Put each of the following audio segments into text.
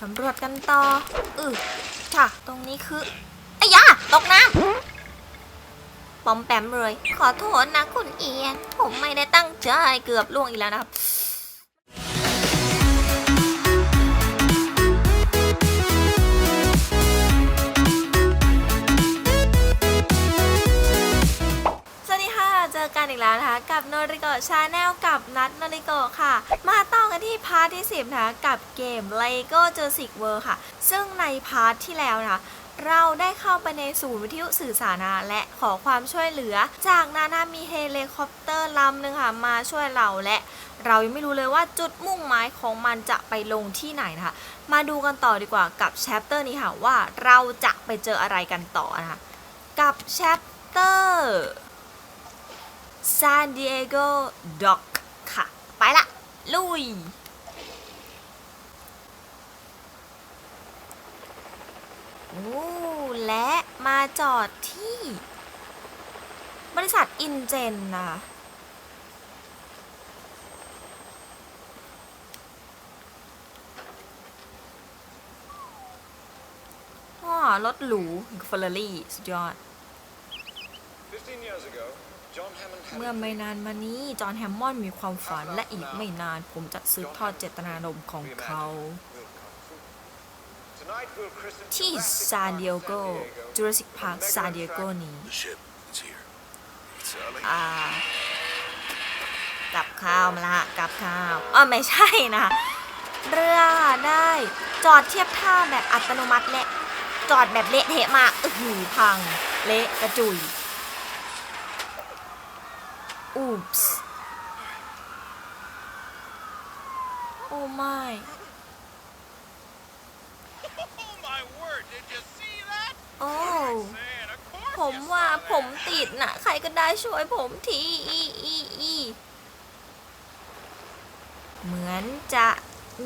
สำรวจกันต่ออือค่ะ ตรงนี้คือไอ้ยาตกน้ำปอมแปมเลย ขอโทษนะคุณเอียน ผมไม่ได้ตั้งใจเกือบล่วงอีกแล้วนะครับ แล้วนะคะกับโนริโกชาแนลกับนัทโนริโกค่ะ มาต่อกันที่พาร์ทที่ 10 นะคะกับเกม LEGO Jurassic World ค่ะ ซึ่งในพาร์ทที่แล้วนะคะเราได้เข้าไปในศูนย์วิทยุสื่อสารนะคะและขอความช่วยเหลือ จากนานามีเฮลิคอปเตอร์ลำหนึ่งค่ะมาช่วยเราและ เรายังไม่รู้เลยว่าจุดมุ่งหมายของมันจะไปลงที่ไหนนะคะ มาดูกันต่อดีกว่ากับแชปเตอร์นี้ค่ะว่าเราจะไปเจออะไรกันต่อนะคะกับแชปเตอร์ San Diego Dock ค่ะ ไปละ ลุย โอ้ และมาจอดที่ บริษัทอินเจนนะว้ารถหรูเฟอร์รารี่สุดยอด15 years ago, เมื่อไม่นานมานี้ จอห์นแฮมมอนด์มีความฝันและอีกไม่นานผมจะสืบทอดเจตนารมณ์ของเขา Tonight we'll christen ที่ Jurassic ซานดิเอ Park โก San Diego จูราสสิกพาร์คซานดิเอโกนี้ The ship, it's here. Sally? อ่ากับข้าวมาละกับข้าวอ๋อไม่ใช่นะ เรือได้จอดเทียบท่าแบบอัตโนมัติและ จอดแบบเละเทะมากอื้อหือพัง เละกระจุย อูปส์โอ้ไม่ Oh my word, did you see that? โอ้ Man, of course ผมว่าผมติดน่ะใครก็ได้ช่วยผมทีอีอีอีเหมือนจะ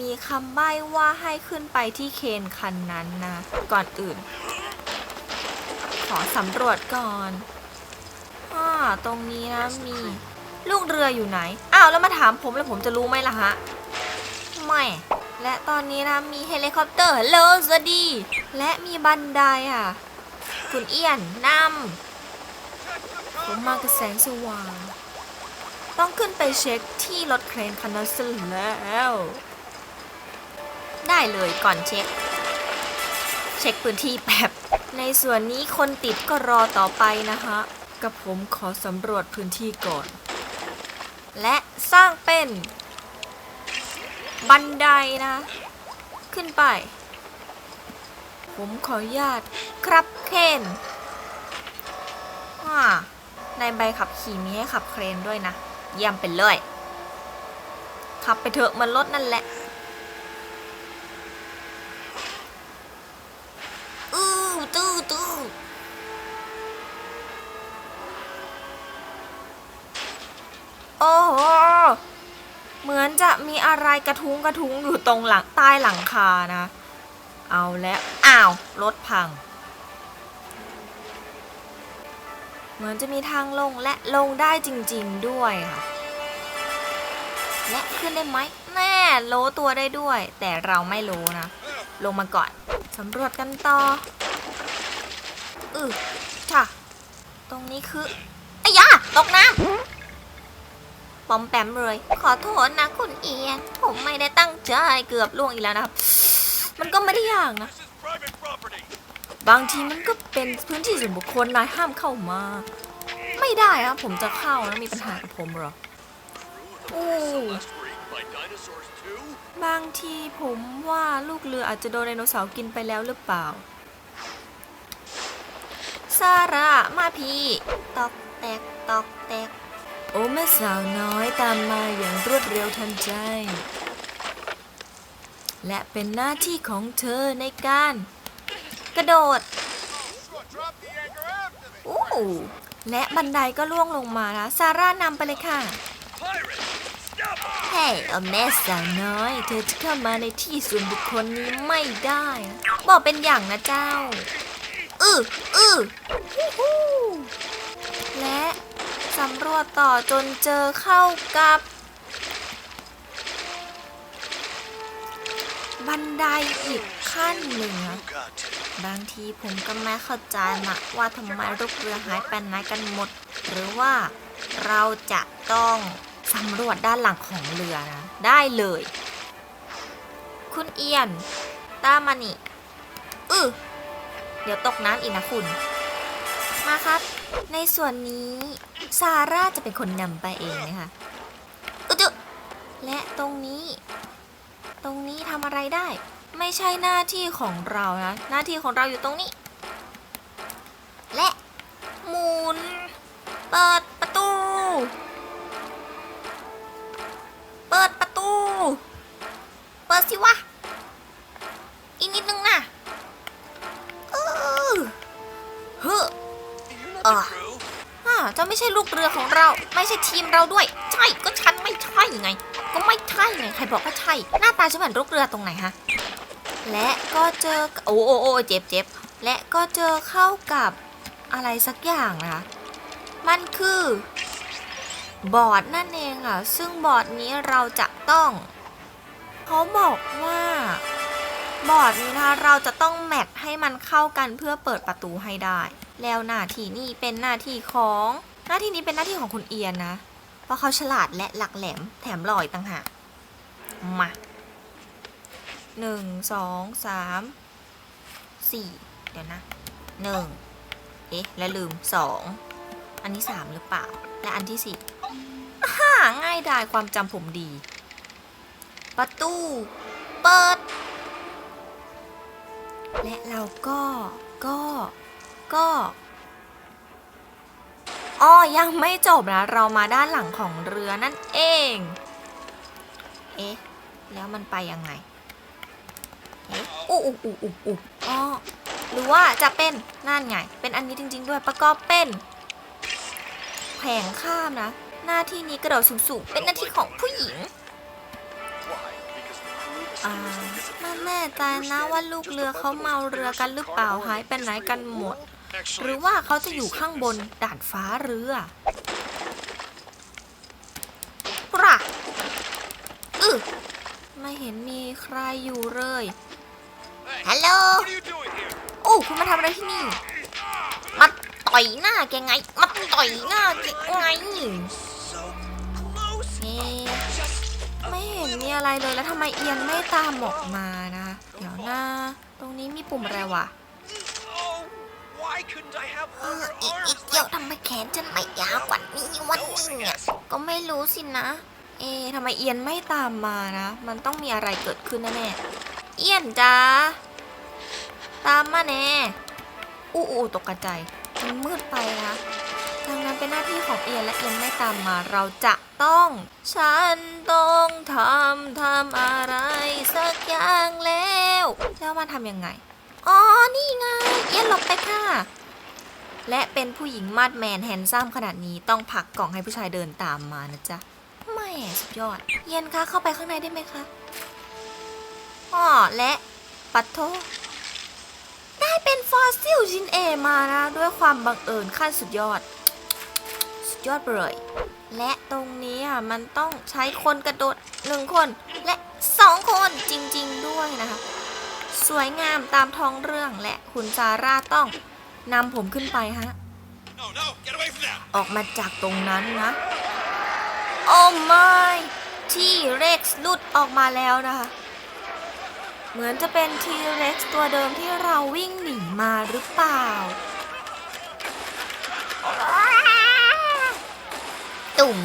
มีคำใบ้ว่าให้ขึ้นไปที่เคนคันนั้นนะ ก่อนอื่น ขอสำรวจก่อนอ่า ตรงนี้นะมีลูกเรืออยู่ไหน อ้าวแล้วมาถามผมแล้วผมจะรู้ไหมล่ะฮะ ไม่ และตอนนี้นะมีเฮลิคอปเตอร์ฮัลโหลสวัสดี และมีบันไดค่ะ คุณเอี้ยนนำผมมากับแสงสว่าง ต้องขึ้นไปเช็คที่รถเครนคันนั้นซะแล้ว ได้เลยก่อนเช็ค เช็คพื้นที่แป๊บในส่วนนี้คนติดก็รอต่อไปนะคะ กับผมขอสำรวจพื้นที่ก่อน และสร้างเป็น บันไดนะ ขึ้นไป ผมขออนุญาตครับเคนอ่าในใบขับขี่มีให้ขับเครนด้วยนะเยี่ยมไปเลย ขับไปเถอะมันรถนั่นแหละ จะมีอะไรกระทุ้งกระทุ้งอยู่ตรงหลังใต้หลังคานะ เอาแล้วอ้าวรถพัง เหมือนจะมีทางลงและลงได้จริงๆด้วยค่ะ และขึ้นได้ไหมแน่โลตัวได้ด้วย แต่เราไม่โลนะ ลงมาก่อนสำรวจกันต่ออือค่ะ ตรงนี้คือไอ้ยาตกน้ำ ปอมแปมเลย ขอโทษนะคุณเอียน ผมไม่ได้ตั้งใจเกือบล่วงอีกแล้วนะครับ มันก็ไม่ได้ยากนะ บางทีมันก็เป็นพื้นที่ส่วนบุคคลนายห้ามเข้ามา ไม่ได้อะผมจะเข้าแล้วมีปัญหากับผมเหรอโอ้บางทีผมว่าลูกเรืออาจจะโดนไดโนเสาร์กินไปแล้วหรือเปล่าซาร่ามาพี่ตอกแตกตอกแตก โอ้แม่สาวน้อยตามมาอย่างรวดเร็วทันใจ และเป็นหน้าที่ของเธอในการ กระโดดอู้และบันไดก็ล่วงลงมานะซาร่านำไปเลยค่ะเฮ้ยเอาแม่สาวน้อย เธอจะเข้ามาในที่ส่วนบุคคลนี้ไม่ได้ บอกเป็นอย่างนะเจ้า อืออือและ สำรวจต่อจนเจอเข้ากับ บันไดอีกขั้นหนึ่งบางทีผมก็ไม่เข้าใจนะว่าทำไมลูกเรือหายไปไหนกันหมด หรือว่าเราจะต้องสำรวจด้านหลังของเรือนะ ได้เลย คุณเอียน ตามมานี่อือเดี๋ยวตกน้ำอีกนะคุณ มาครับ ในส่วนนี้ ซาร่าจะเป็นคนนำไปเองนะคะอึดๆและตรงนี้ ตรงนี้ทำอะไรได้ ไม่ใช่หน้าที่ของเรานะ หน้าที่ของเราอยู่ตรงนี้ และหมุน เปิดประตู เปิดประตู เปิดสิวะ อีกนิดนึงนะเออเฮ้อ You're not the Ah. crew. อ่าจะไม่ใช่ลูกเรือของเรา ไม่ใช่ทีมเราด้วย ใช่ก็ฉันไม่ใช่ไง ก็ไม่ใช่ไงใครบอกว่าใช่ หน้าตาฉันเหมือนลูกเรือตรงไหนฮะและก็เจอโอ้โอ้โอ้เจ็บเจ็บและก็เจอเข้ากับอะไรสักอย่างนะคะมันคือบอร์ดนั่นเองอะ ซึ่งบอร์ดนี้เราจะต้อง เขาบอกว่าบอร์ดนี้นะคะเราจะต้องแมทให้มันเข้ากันเพื่อเปิดประตูให้ได้ แล้วหน้าที่นี่เป็นหน้าที่ของหน้าที่นี้เป็นหน้าที่ของคุณเอียนนะ เพราะเขาฉลาดและหลักแหลมแถมลอยต่างหากมาหนึ่งสองสามสี่เดี๋ยวนะหนึ่งเอ๊ะ และลืมสองอันที่สามหรือเปล่า และอันที่สี่ฮ่าง่ายดายความจำผมดี ประตู เปิด และเราก็ก็ ก็อ้อยังไม่จบนะ เรามาด้านหลังของเรือนั่นเอง เอ๊ะ แล้วมันไปยังไง เอ๊ะอู้อู้อู้อู้อู้อ๋อหรือว่าจะเป็นนั่นไง เป็นอันนี้จริง ๆ ด้วยประกอบเป็นแผงข้ามนะ หน้าที่นี้กระโดดสูงๆ เป็นหน้าที่ของผู้หญิง Why? Because the crew was อ่า supposed to ไม่แน่ใจนะว่าลูกเรือเขาเมาเรือกันหรือเปล่าหายไปไหนกันหมด หรือว่าเขาจะอยู่ข้างบนด่านฟ้าเรือปะอือไม่เห็นมีใครอยู่เลย Hey, ฮัลโหล what are you doing here? โอ้คุณมาทำอะไรที่นี่ มาต่อยหน้าแกไง มาต่อยหน้าแกไง So close. เอ๊ะไม่เห็นมีอะไรเลยแล้วทำไมเอียนไม่ตามออกมานะ เดี๋ยวนะตรงนี้มีปุ่มอะไรวะ ออ longer อีกอี arms? กเดียวทำไมแขนฉันไม่ยาวกว่านี้วันนี้อะก็ไม่รู้สินะ เอ๊ะทำไมเอียนไม่ตามมานะ มันต้องมีอะไรเกิดขึ้นแน่ๆเอียนจ้าตามมาแน่อู้อู้ตกกระใจายมันมืดไปนะดังนั้นเป็นหน้าที่ของเอียนและเอียนไม่ตามมาเราจะต้อง ฉันต้องทำทำอะไรสักอย่างแล้วแล้วมาทำยังไง อ๋อ นี่ไง เอียนหลบไปค่ะ และเป็นผู้หญิงมาดแมนแฮนซัมขนาดนี้ต้องผักกล่องให้ผู้ชายเดินตามมานะจ๊ะแม่สุดยอด เย็นคะเข้าไปข้างในได้ไหมคะอ๋อและปัทโทได้เป็นฟอสซิลชิ้นเอมานะ ด้วยความบังเอิญขั้นสุดยอด สุดยอดเลยและตรงนี้อะมันต้องใช้คนกระโดดหนึ่งคน และสองคนจริง ๆ ด้วยนะคะ สวยงามตามท้องเรื่องและคุณซาร่าต้อง นำผมขึ้นไปฮะ No, no, get away from that. ออกมาจากตรงนั้นนะ โอ้ไม่ที่เร็กซ์หลุดออกมาแล้วนะคะ เหมือนจะเป็นทีเร็กซ์ตัวเดิมที่เราวิ่งหนีมาหรือเปล่า ตุ๋ม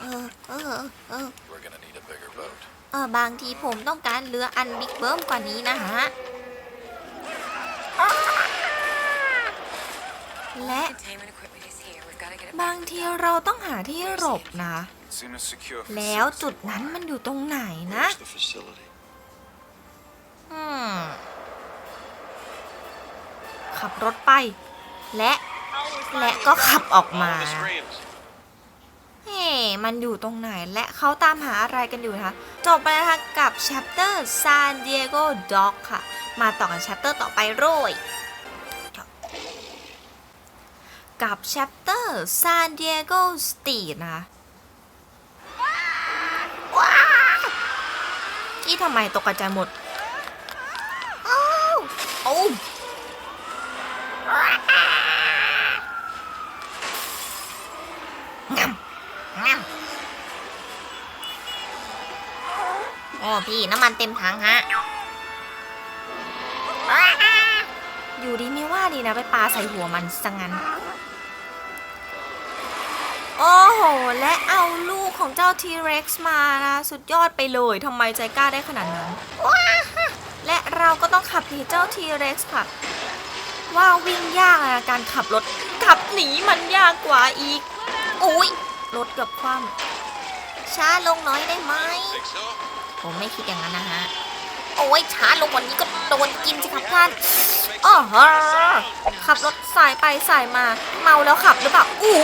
เออเออเออ We're gonna need a bigger boat. เออบางทีผมต้องการเรืออันบิ๊กเบิ้มกว่านี้นะฮะ และ Containment equipment is here. We've got to get it บางทีเราต้องหาที่หลบนะ Seem a secure แล้วจุดนั้นมันอยู่ตรงไหนนะ Where's the facility? อืมขับรถไป และ และก็ขับออกมา The screams. เฮ้มันอยู่ตรงไหนและเขาตามหาอะไรกันอยู่นะคะ จบไปแล้วนะคะกับ chapter San Diego Dock ค่ะ มาต่อกัน chapter ต่อไปโรย กับ chapter San Diego Street นะคะว้าวกี้ทำไมตกกระจายหมดอ้าวโอ้มงำงำโอ้พี่น้ำมันเต็มถังฮะ อยู่ดีไม่ว่าดีนะไปปาใส่หัวมันซะงั้น โอ้โห และเอาลูกของเจ้าทีเร็กซ์มานะ สุดยอดไปเลยทำไมใจกล้าได้ขนาดนั้นว้าและเราก็ต้องขับหนีเจ้าทีเร็กซ์ค่ะ ว่าวิ่งยากนะการขับรถ ขับหนีมันยากกว่าอีกอุ้ยรถเกับคว่ำช้าลงน้อยได้ไหมผมไม่คิดอย่างนั้นนะฮะโอ้ยช้าลงว่านี้ก็โดนกินสิครับท่านอ๋อฮะขับรถสายไปสายมา เมาแล้วขับหรือเปล่าอู้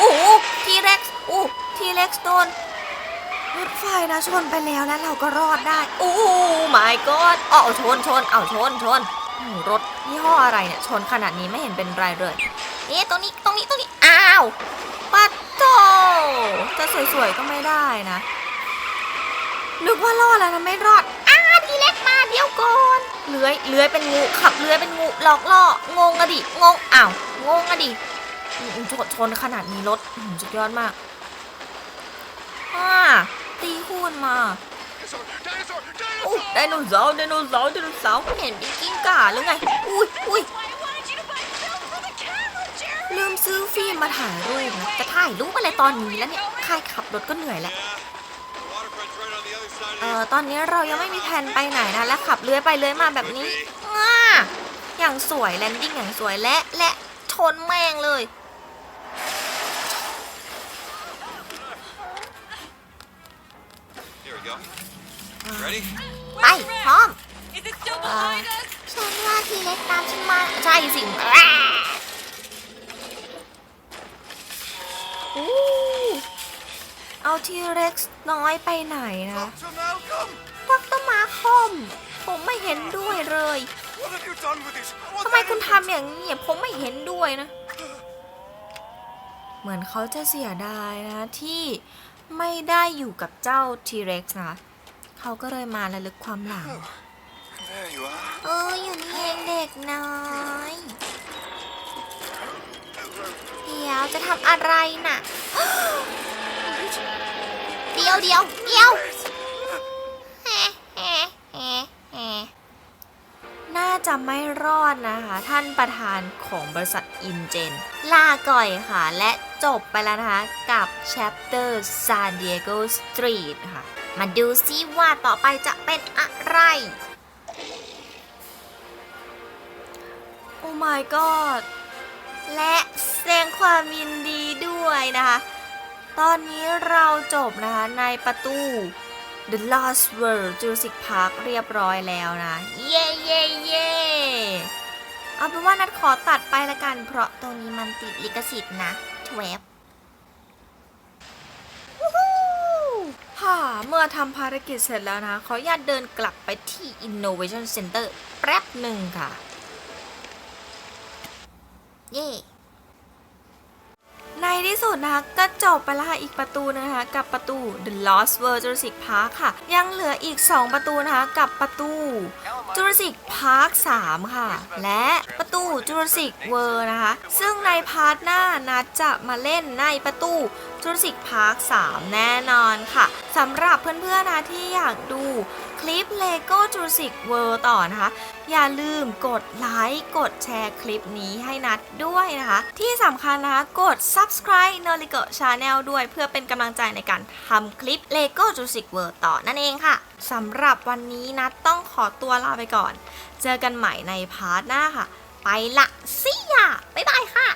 อู้ ทีเร็กซ์อู้ทีเร็กซ์โดนรถไฟนะชนไปแล้วแล้วเราก็รอดได้อู้ my god อ๋อชนชนเอาชนชนอืมรถยี่ห้ออะไรเนี่ยชนขนาดนี้ไม่เห็นเป็นไรเลยเอ๊ะตรงนี้ตรงนี้ตรงนี้อ้าวปัดโตจะสวยๆก็ไม่ได้นะนึกว่ารอดแล้วนะไม่รอดอ้าทีเล็กมาเดี๋ยวก่อนเลื้อยเลื้อยเป็นงูขับเลื้อยเป็นงูหลอกล่องงอะดิงงอ้าวงงอะดิ ชนชนขนาดนี้รถสุดยอดมากอ่าตีคูนมา Dinosaur! Dinosaur! อู้ไดโนเสาร์ไดโนเสาร์ไดโนเสาร์เห็นเป็นกิ้งก่าหรือไง อุ้ยอุ้ยลืมซื้อฟิล์มมาถ่ายรูปนะจะถ่ายรูปอะไรตอนนี้แล้วเนี่ยค่ายขับรถก็เหนื่อยแล้วเอ่อตอนนี้เรายังไม่มีแผนไปไหนนะ และขับเลื้อยไปเลื้อยมาแบบนี้ง่าอย่างสวยแลนดิ้งอย่างสวยและและชนแม่งเลย we go. Ready? ไป พร้อม Is it still เอ่อ behind us? ฉันว่าทีเล็กตามฉันมา ใช่สิอ้าอู้เอาทีเร็กซ์น้อยไปไหนนะ Dr. Malcolm! ดรมาคอม ผมไม่เห็นด้วยเลย What have you done with this? ทำไมคุณทำอย่างนี้อะผมไม่เห็นด้วยนะ เหมือนเขาจะเสียดายนะที่ ไม่ได้อยู่กับเจ้าทีเร็กซ์นะเขาก็เลยมาระลึกความหลัง There you are. เอออยู่นี่เองเด็กน้อย เดี๋ยวจะทำอะไรน่ะ เดี๋ยวเดี๋ยวเดี๋ยวแฮะแฮะแฮะแฮะ น่าจะไม่รอดนะคะ ท่านประธานของบริษัทอินเจน ลาก่อยค่ะ และจบไปแล้วนะคะ กับ Chapter San Diego Street ค่ะ มาดูซิว่าต่อไปจะเป็นอะไร โอ้ my god และแสดงความยินดีด้วยนะคะ ตอนนี้เราจบนะคะในประตู The Lost World Jurassic Park เรียบร้อยแล้วนะ เย้เย้เย้เอาเป็นว่านัดขอตัดไปละกัน เพราะตรงนี้มันติดลิขสิทธิ์นะทวบฮ่าเมื่อทำภารกิจเสร็จแล้วนะ ขออนุญาตเดินกลับไปที่ Innovation Center แป๊บหนึ่งค่ะ เย่ ที่สุดนะคะก็จบไปและค่ะอีกประตูนะคะกับประตู The Lost World Jurassic Park ค่ะ ยังเหลืออีก 2 ประตูนะคะกับประตู Jurassic Park 3ค่ะ และประตู Jurassic World นะคะ ซึ่งในพาร์ทหน้านัดจะมาเล่นในประตู Jurassic Park 3แน่นอนค่ะสำหรับเพื่อนๆนะที่อยากดูคลิป Lego Jurassic World ต่อนะคะ อย่าลืมกดไลค์กดแชร์คลิปนี้ให้นัดด้วยนะคะ ที่สำคัญนะคะกด subscribe n o r i g o Channel ด้วยเพื่อเป็นกำลังใจในการทำคลิป Lego Jurassic World ต่อนั่นเองค่ะ สำหรับวันนี้นะต้องขอตัวลาไปก่อน เจอกันใหม่ในพาร์ทหน้าค่ะ ไปละสิยาบ๊ายบายค่ะ